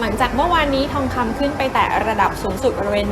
หลังจากเมื่อวานนี้ทองคำขึ้นไปแต่ระดับสูงสุดบริเวณ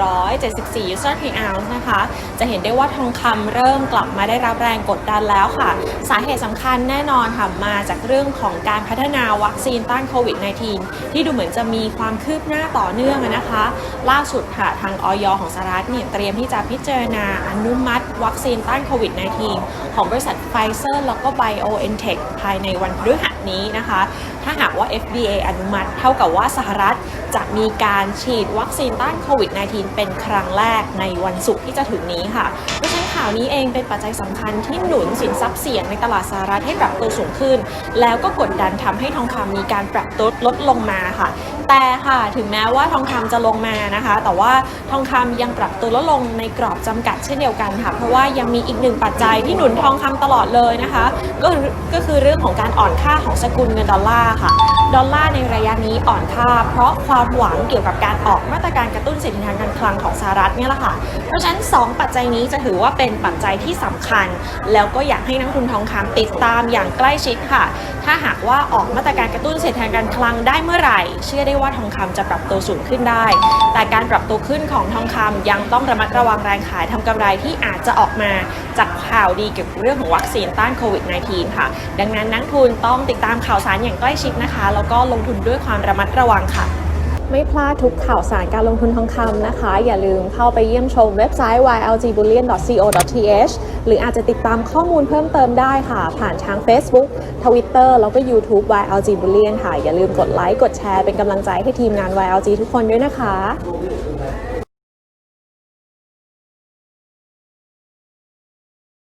1,874 user per ounce นะคะ จะเห็นได้ว่าทองคำเริ่มกลับมาได้รับแรงกดดันแล้วค่ะ สาเหตุสำคัญแน่นอนค่ะ มาจากเรื่องของการพัฒนาวัคซีนต้านโควิด -19 ที่ดูเหมือนจะมีความคืบหน้าต่อเนื่องนะคะ ล่าสุดค่ะ ทางออยของสหรัฐเนี่ยเตรียมที่จะพิจารณาอนุมัติ วัคซีนต้านโควิด -19 ของบริษัทไฟเซอร์แล้วก็ BioNTech ภายในวันพฤหัสนี้นะคะ ถ้าหากว่า FDA อนุมัติ เท่ากับว่าสหรัฐจะมีการฉีดวัคซีนต้านโควิด -19 เป็นครั้งแรกในวันศุกร์ที่จะถึงนี้ค่ะเพราะฉะนั้นข่าวนี้เองเป็นปัจจัยสำคัญที่หนุนสินทรัพย์เสี่ยงในตลาดสหรัฐให้ปรับตัวสูงขึ้น แล้วก็กดดันทำให้ทองคำมีการปรับตัวลดลงมาค่ะ แต่ค่ะถึงแม้ว่าทองคำจะลงมานะคะ แต่ว่าทองคำยังปรับตัวลดลงในกรอบจำกัดเช่นเดียวกันค่ะ เพราะว่ายังมีอีกหนึ่งปัจจัยที่หนุนทองคำตลอดเลยนะคะ ก็ก็คือเรื่องของการอ่อนค่าของสกุลเงินดอลลาร์ค่ะ ดอลลาร์ในระยะนี้อ่อนค่า เพราะความหวังเกี่ยวกับการออกมาตรการกระตุ้นเศรษฐกิจทางการคลังของสหรัฐเนี่ยแหละค่ะ เพราะฉะนั้น 2 ปัจจัยนี้จะถือว่าเป็นปัจจัยที่สำคัญ แล้วก็อยากให้นักทุนทองคำติดตามอย่างใกล้ชิดค่ะ ถ้าหากว่าออกมาตรการกระตุ้นเศรษฐกิจทางการคลังได้เมื่อไหร่ เชื่อได้ว่าทองคำจะปรับตัวสูงขึ้นได้ แต่การปรับตัวขึ้นของทองคำยังต้องระมัดระวังแรงขายทำกำไรที่อาจจะออกมาจากข่าวดีเกี่ยวกับเรื่องของวัคซีนต้านโควิด -19 ค่ะ ดังนั้นนักทุนต้องติดตามข่าวสารอย่างใกล้ชิดนะคะ แล้วก็ลงทุนด้วยความระมัดระวังค่ะ ไม่พลาดทุกข่าวสารการลงทุนทองคำนะคะ อย่าลืมเข้าไปเยี่ยมชมเว็บไซต์ ylgbullion.co.th หรืออาจจะติดตามข้อมูลเพิ่มเติมได้ค่ะ ผ่านทาง Facebook Twitter แล้วก็ YouTube YLG Bullion ค่ะ อย่าลืมกดไลค์กดแชร์เป็นกำลังใจให้ทีมงาน YLG ทุกคนด้วยนะคะ